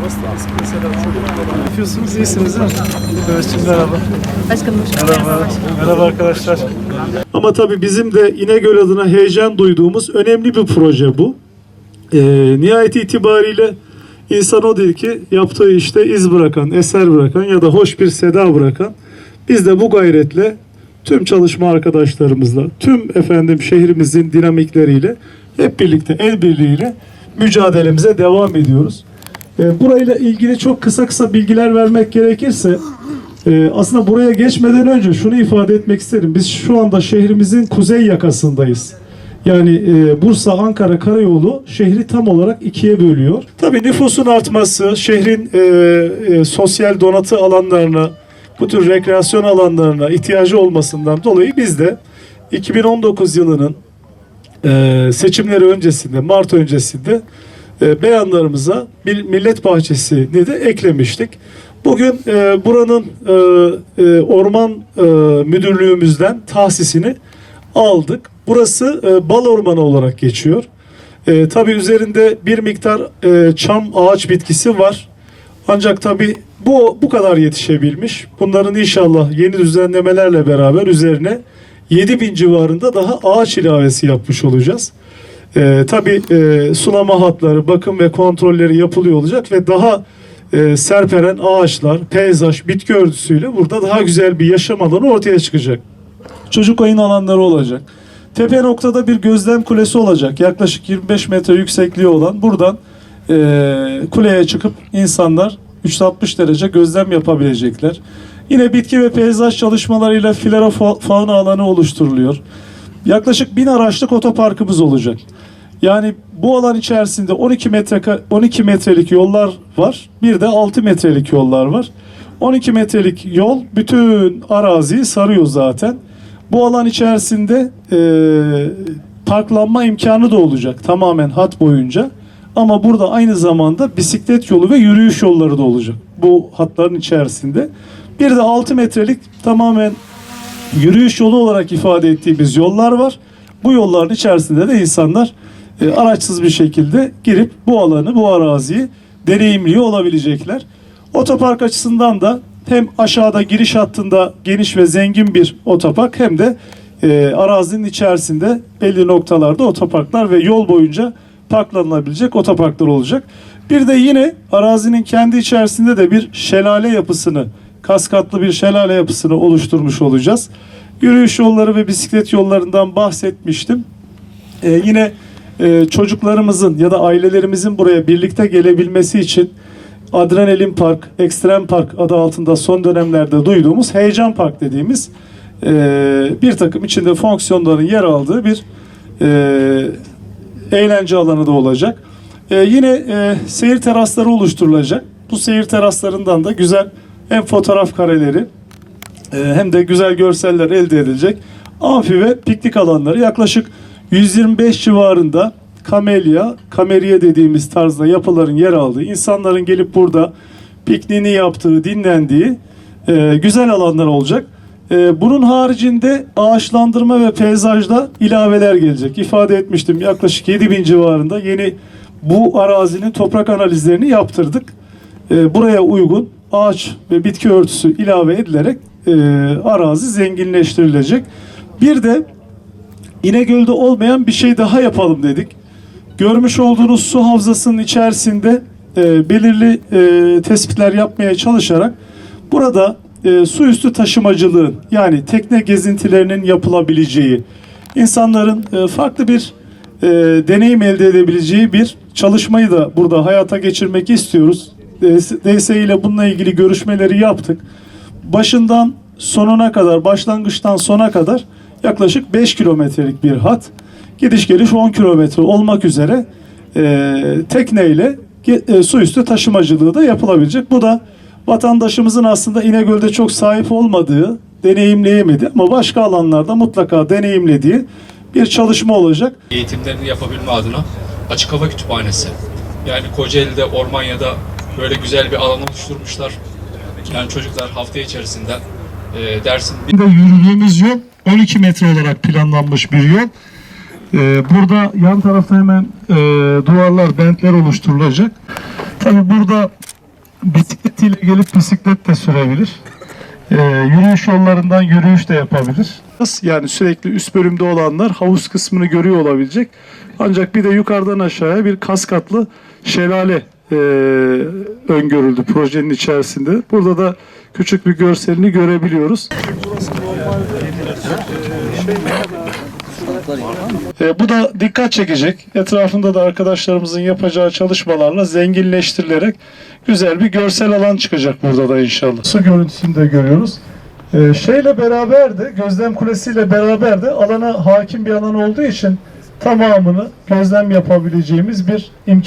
Burası da eski mesela çok Ne yapıyorsunuz? İyisiniz değil mi? Evet, merhaba. Başkanım hoş geldiniz. Merhaba. Merhaba arkadaşlar. Ama tabii bizim de İnegöl adına heyecan duyduğumuz önemli bir proje bu. Ee, nihayet itibariyle insan o değil ki yaptığı işte iz bırakan, eser bırakan ya da hoş bir seda bırakan. Biz de bu gayretle tüm çalışma arkadaşlarımızla, tüm efendim şehrimizin dinamikleriyle hep birlikte el birliğiyle mücadelemize devam ediyoruz. Ee, burayla ilgili çok kısa kısa bilgiler vermek gerekirse ee, aslında buraya geçmeden önce şunu ifade etmek isterim. Biz şu anda şehrimizin kuzey yakasındayız. Yani e, Bursa Ankara karayolu şehri tam olarak ikiye bölüyor. Tabii nüfusun artması, şehrin e, e, sosyal donatı alanlarına, bu tür rekreasyon alanlarına ihtiyacı olmasından dolayı biz de 2019 yılının e, seçimleri öncesinde, Mart öncesinde e, beyanlarımıza bir millet bahçesini de eklemiştik. Bugün e, buranın e, e, orman e, müdürlüğümüzden tahsisini aldık. Burası e, bal ormanı olarak geçiyor. E, tabii üzerinde bir miktar e, çam ağaç bitkisi var. Ancak tabii bu bu kadar yetişebilmiş. Bunların inşallah yeni düzenlemelerle beraber üzerine 7000 civarında daha ağaç ilavesi yapmış olacağız. Ee, tabii e, sulama hatları, bakım ve kontrolleri yapılıyor olacak ve daha e, serperen ağaçlar, peyzaj, bitki örtüsüyle burada daha güzel bir yaşam alanı ortaya çıkacak. Çocuk oyun alanları olacak. Tepe noktada bir gözlem kulesi olacak. Yaklaşık 25 metre yüksekliği olan buradan e, kuleye çıkıp insanlar 360 derece gözlem yapabilecekler. Yine bitki ve peyzaj çalışmalarıyla flora fa- fauna alanı oluşturuluyor. Yaklaşık 1000 araçlık otoparkımız olacak. Yani bu alan içerisinde 12 metre 12 metrelik yollar var. Bir de 6 metrelik yollar var. 12 metrelik yol bütün araziyi sarıyor zaten. Bu alan içerisinde e, parklanma imkanı da olacak tamamen hat boyunca. Ama burada aynı zamanda bisiklet yolu ve yürüyüş yolları da olacak bu hatların içerisinde. Bir de 6 metrelik tamamen yürüyüş yolu olarak ifade ettiğimiz yollar var. Bu yolların içerisinde de insanlar e, araçsız bir şekilde girip bu alanı, bu araziyi deneyimliyor olabilecekler. Otopark açısından da hem aşağıda giriş hattında geniş ve zengin bir otopark hem de e, arazinin içerisinde belli noktalarda otoparklar ve yol boyunca parklanılabilecek otoparklar olacak. Bir de yine arazinin kendi içerisinde de bir şelale yapısını, kaskatlı bir şelale yapısını oluşturmuş olacağız. Yürüyüş yolları ve bisiklet yollarından bahsetmiştim. Ee, yine e, çocuklarımızın ya da ailelerimizin buraya birlikte gelebilmesi için Adrenalin Park, Ekstrem Park adı altında son dönemlerde duyduğumuz Heyecan Park dediğimiz e, bir takım içinde fonksiyonların yer aldığı bir e, eğlence alanı da olacak. E, yine e, seyir terasları oluşturulacak. Bu seyir teraslarından da güzel hem fotoğraf kareleri e, hem de güzel görseller elde edilecek. Amfi ve piknik alanları yaklaşık 125 civarında kamelya, kameriye dediğimiz tarzda yapıların yer aldığı, insanların gelip burada pikniğini yaptığı, dinlendiği e, güzel alanlar olacak. E, bunun haricinde ağaçlandırma ve peyzajda ilaveler gelecek. İfade etmiştim yaklaşık 7000 civarında yeni bu arazinin toprak analizlerini yaptırdık. E, buraya uygun ağaç ve bitki örtüsü ilave edilerek e, arazi zenginleştirilecek. Bir de İnegöl'de olmayan bir şey daha yapalım dedik. Görmüş olduğunuz su havzasının içerisinde e, belirli e, tespitler yapmaya çalışarak burada e, su üstü taşımacılığın yani tekne gezintilerinin yapılabileceği, insanların e, farklı bir e, deneyim elde edebileceği bir çalışmayı da burada hayata geçirmek istiyoruz. DS ile bununla ilgili görüşmeleri yaptık. Başından sonuna kadar, başlangıçtan sona kadar yaklaşık 5 kilometrelik bir hat. Gidiş geliş 10 kilometre olmak üzere e, tekneyle e, su üstü taşımacılığı da yapılabilecek. Bu da vatandaşımızın aslında İnegöl'de çok sahip olmadığı, deneyimleyemedi ama başka alanlarda mutlaka deneyimlediği bir çalışma olacak. eğitimlerini yapabilme adına açık hava kütüphanesi. Yani Kocaeli'de Ormanya'da böyle güzel bir alan oluşturmuşlar. Yani çocuklar hafta içerisinde e, dersin de yürüdüğümüz yol 12 metre olarak planlanmış bir yol. Ee, burada yan tarafta hemen e, duvarlar, bentler oluşturulacak. Tabi burada bisikletiyle gelip bisiklet de sürebilir. Ee, yürüyüş yollarından yürüyüş de yapabilir. Yani sürekli üst bölümde olanlar havuz kısmını görüyor olabilecek. Ancak bir de yukarıdan aşağıya bir kaskatlı şelale e, öngörüldü projenin içerisinde. Burada da küçük bir görselini görebiliyoruz. E, bu da dikkat çekecek. Etrafında da arkadaşlarımızın yapacağı çalışmalarla zenginleştirilerek güzel bir görsel alan çıkacak burada da inşallah. Su görüntüsünü de görüyoruz. E, şeyle beraber de gözlem kulesiyle beraber de alana hakim bir alan olduğu için tamamını gözlem yapabileceğimiz bir imkan